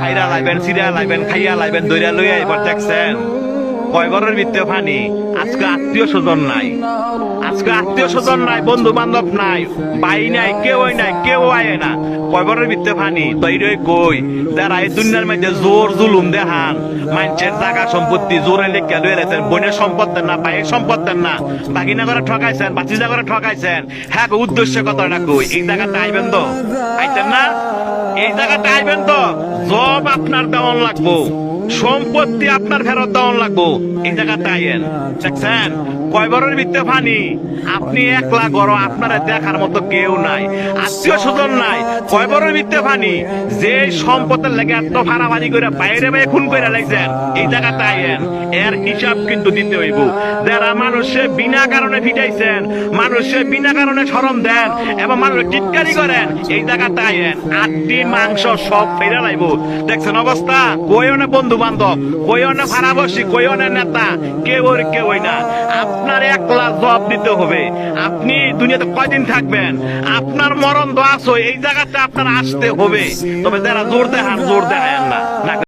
খাইরা লাইবেন সিরা লাইবেন খাইয়া লাইবেন দইরা লইয়া এবার দেখছেন। আজকে আত্মীয় স্বজন নাই। আজকে আত্মীয় স্বজন নাই বন্ধু বান্ধব নাই বাই নাই কেউ নাই কেউ আয় না। তৈরি কই? যারা এই দুনিয়ার মধ্যে জোর জুলুম দেখান মানুষের জায়গা সম্পত্তি জোরে লেখা লয়ে রেছেন বোনের সম্পদ না ভাইয়ের সম্পদ না। বাগিনা করে ঠকাইছেন বাচিজা করে ঠকাইছেন। হ্যাঁ উদ্দেশ্য কথাটা কই? এই জায়গাটা আইবেন তো? আইতেন না? এই জায়গাটা আইবেন তো? আপনার দেওয়ান লাগবো। সম্পত্তি আপনার ফেরত দেওয়ান লাগবো। এই জায়গাটা আইয়েন। দেখছেন? আপনি একলা আপনারা দেখার মতো কেউ নাই। আত্মীয় স্বজন নাই। যে সম্পদের লেগে এত ফাড়াফাড়ি করে বাইরে বাইরে খুন করে লাগছেন এই এর হিসাব কিন্তু দিতে হইব। যারা মানুষে বিনা কারণে ফিটাইছেন, মানুষে বিনা কারণে সরম দেন এবং মানুষ টিটকারি করেন, এই জায়গাটা আইয়েন। আটটি মাংস সব ফেরে লাইব। দেখছেন অবস্থা? কইও না বন্ধু বান্ধব কইও না ভাড়াবাসী কইও না নেতা, কেউ কেউ না। আপনার একলা জব দিতে হবে। আপনি দুনিয়াতে কয়দিন থাকবেন? আপনার মরণ দোয়াশ এই জায়গাতে আপনার আসতে হবে। তবে যারা জোর দেখান, জোর দেখায় না